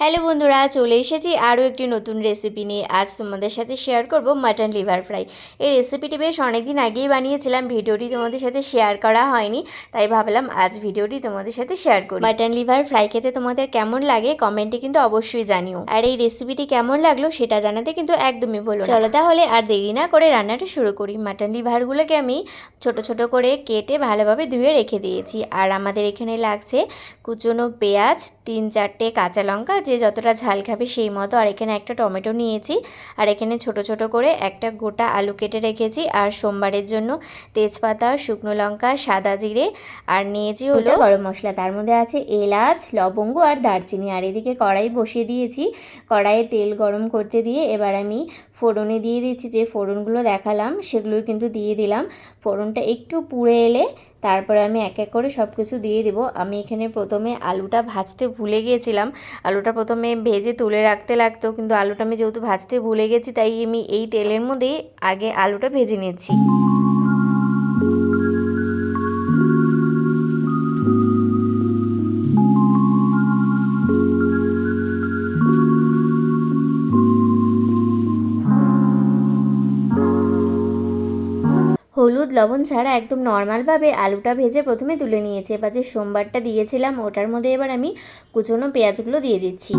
Hello বন্ধুরা, চলে এসেছি আরও একটি নতুন রেসিপি নিয়ে। আজ তোমাদের সাথে শেয়ার করব মাটন লিভার ফ্রাই এই রেসিপিটি বেশ অনেকদিন আগেই বানিয়েছিলাম, ভিডিওটি তোমাদের সাথে শেয়ার করা হয়নি, তাই ভাবলাম আজ ভিডিওটি তোমাদের সাথে শেয়ার করি। মাটন লিভার ফ্রাই খেতে তোমাদের কেমন লাগে কমেন্টে কিন্তু অবশ্যই জানিও। আর এই রেসিপিটি কেমন লাগল সেটা জানাতে কিন্তু একদমই বলো চলো তাহলে আর দেরি না করে রান্নাটা শুরু করি। মাটন লিভারগুলোকে আমি ছোট ছোট করে কেটে ভালোভাবে ধুয়ে রেখে দিয়েছি। আর আমাদের এখানে লাগছে কুচনো পেঁয়াজ, তিন চারটে কাঁচা লঙ্কা যে যতটা ঝাল খাবে সেই মতো আর এখানে একটা টমেটো নিয়েছি। আর এখানে ছোট ছোট করে একটা গোটা আলু কেটে রেখেছি। আর সোমবারের জন্য তেজপাতা, শুকনো লঙ্কা, সাদা জিরে আর নিয়েছি হলো গরম মশলা। তার মধ্যে আছে এলাচ, লবঙ্গ আর দারচিনি। আর এদিকে কড়াই বসিয়ে দিয়েছি। কড়াইয়ে তেল গরম করতে দিয়ে এবার আমি ফোড়নে দিয়ে দিচ্ছি। যে ফোড়নগুলো দেখালাম সেগুলোই কিন্তু দিয়ে দিলাম। ফোড়নটা একটু পুড়ে এলে তারপরে আমি এক এক করে সব কিছু দিয়ে দেবো। আমি এখানে প্রথমে আলুটা ভাজতে ভুলে গিয়েছিলাম। আলুটা প্রথমে ভেজে তুলে রাখতে লাগতো, কিন্তু আলুটা আমি যেহেতু ভাজতে ভুলে গেছি, তাই আমি এই তেলের মধ্যেই আগে আলুটা ভেজে নিচ্ছি হলুদ লবণ ছাড়া একদম নর্মালভাবে আলুটা ভেজে প্রথমে তুলে নিয়েছে। এবার যে সোমবারটা দিয়েছিলাম, ওটার মধ্যে এবার আমি কুচনো পেঁয়াজগুলো দিয়ে দিচ্ছি।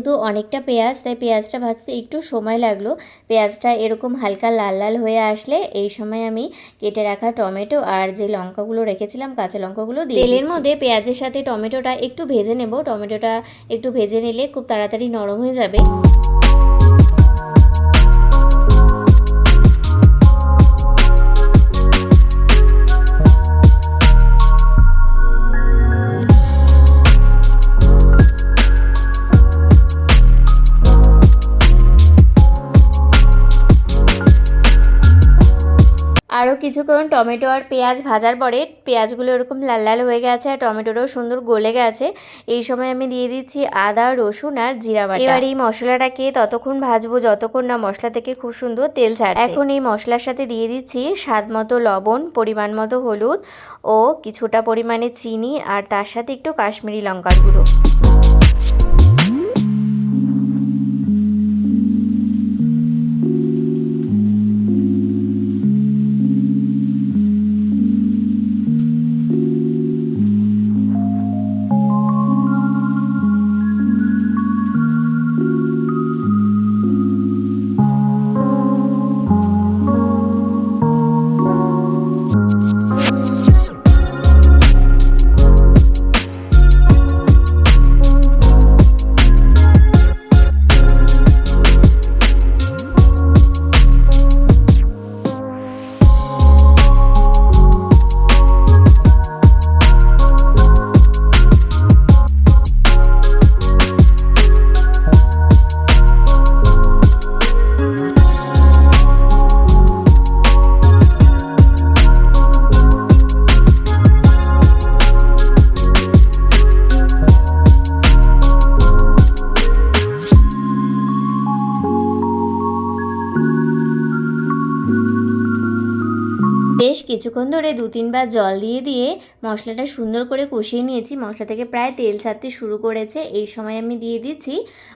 যেহেতু অনেকটা পেঁয়াজ তাই পেঁয়াজটা ভাজতে একটু সময় লাগল। পেঁয়াজটা এরকম হালকা লাল লাল হয়ে আসলে এই সময় আমি কেটে রাখা টমেটো আর যে লঙ্কাগুলো রেখেছিলাম কাঁচা লঙ্কাগুলো দিয়ে তেলের মধ্যে পেঁয়াজের সাথে টমেটোটা একটু ভেজে নেব। টমেটোটা একটু ভেজে নিলে খুব তাড়াতাড়ি নরম হয়ে যাবে। কিছুক্ষণ টমেটো আর পেঁয়াজ ভাজার পরে পেঁয়াজগুলো এরকম লাল লাল হয়ে গেছে আর টমেটোটাও সুন্দর গলে গেছে। এই সময় আমি দিয়ে দিচ্ছি আদা, রসুন আর জিরা বাটা। এবার এই মশলাটাকে ততক্ষণ ভাজবো, যতক্ষণ না মশলা থেকে খুব সুন্দর তেল ছাড়ছে। এখন এই মশলার সাথে দিয়ে দিচ্ছি স্বাদ মতো লবণ, পরিমাণ মতো হলুদ ও কিছুটা পরিমাণে চিনি আর তার সাথে একটু কাশ্মীরি লঙ্কার গুঁড়ো। কিছুক্ষণ ধরে দু তিনবার জল দিয়ে দিয়ে মশলাটা সুন্দর করে কষিয়ে নিয়েছি। মশলা থেকে প্রায় তেল ছাড়তে শুরু করেছে। এই সময় আমি দিয়ে দিচ্ছি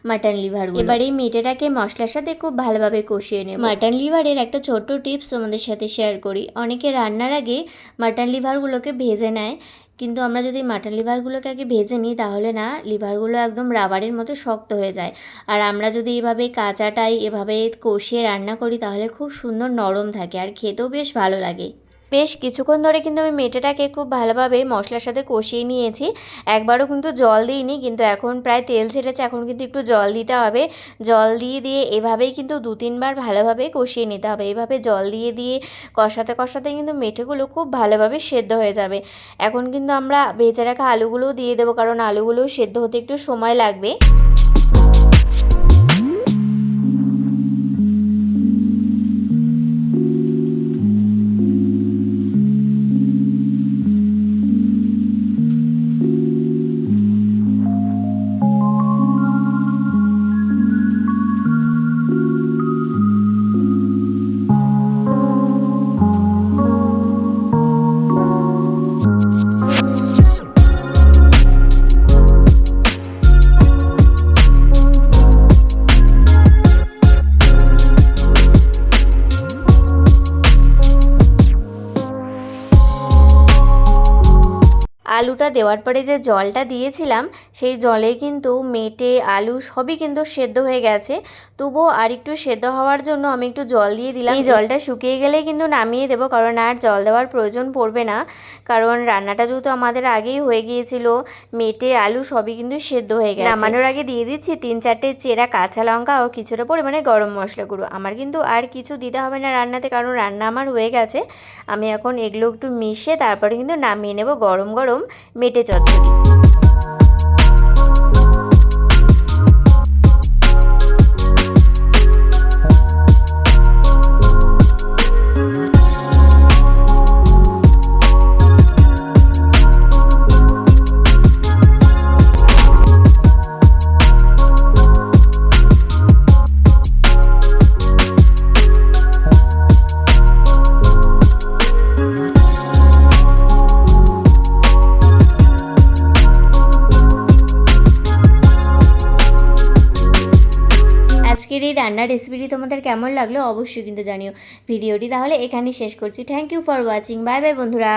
মাটন লিভার এবার এই মেটেটাকে মশলার সাথে খুব ভালোভাবে কষিয়ে নেব। মাটন লিভারের একটা ছোট্ট টিপস তোমাদের সাথে শেয়ার করি। অনেকে রান্নার আগে মাটন লিভারগুলোকে ভেজে নেয়। কিন্তু আমরা যদি মাটন লিভারগুলোকে আগে ভেজে নিই, তাহলে না, লিভারগুলো একদম রাবারের মতো শক্ত হয়ে যায়। আর আমরা যদি এভাবে কাঁচাটাই এভাবে কষিয়ে রান্না করি, তাহলে খুব সুন্দর নরম থাকে। আর খেতেও বেশ ভালো লাগে। বেশ কিছুক্ষণ ধরে কিন্তু আমি মেটেটাকে খুব ভালোভাবে মশলার সাথে কষিয়ে নিয়েছি। একবারও কিন্তু জল দিইনি, কিন্তু এখন প্রায় তেল ছেড়েছে, এখন কিন্তু একটু জল দিতে হবে। জল দিয়ে দিয়ে এভাবেই কিন্তু দু, তিনবার ভালোভাবে কষিয়ে নিতে হবে। এভাবে জল দিয়ে দিয়ে কষাতে কষাতে কিন্তু মেটেগুলো খুব ভালোভাবে সেদ্ধ হয়ে যাবে। এখন কিন্তু আমরা ভেজে রাখা আলুগুলোও দিয়ে দেবো, কারণ আলুগুলো সেদ্ধ হতে একটু সময় লাগবে। আলুটা দেওয়ার পরে যে জলটা দিয়েছিলাম, সেই জলে কিন্তু মেটে, আলু সবই কিন্তু সেদ্ধ হয়ে গেছে। তবুও আর একটু সেদ্ধ হওয়ার জন্য আমি একটু জল দিয়ে দিলাম। এই জলটা শুকিয়ে গেলেই কিন্তু নামিয়ে দেবো, কারণ আর জল দেওয়ার প্রয়োজন পড়বে না। কারণ রান্নাটা যেহেতু আমাদের আগেই হয়ে গিয়েছিল, মেটে, আলু সবই কিন্তু সেদ্ধ হয়ে গেছে। নামানোর আগে দিয়ে দিচ্ছি তিন চারটে চেরা কাঁচা লঙ্কা ও কিছুটা পরিমাণে গরম মশলা গুঁড়ো। আমার কিন্তু আর কিছু দিতে হবে না রান্নাতে, কারণ রান্না আমার হয়ে গেছে। আমি এখন এগুলো একটু মিশে তারপরে কিন্তু নামিয়ে নেব গরম গরম। মেটে চচ্চড়ি। এই রান্নার রেসিপিটি তোমাদের কেমন লাগল অবশ্যই কিন্তু জানিও। ভিডিওটি তাহলে এখানেই শেষ করছি। Thank you for watching bye bye বন্ধুরা।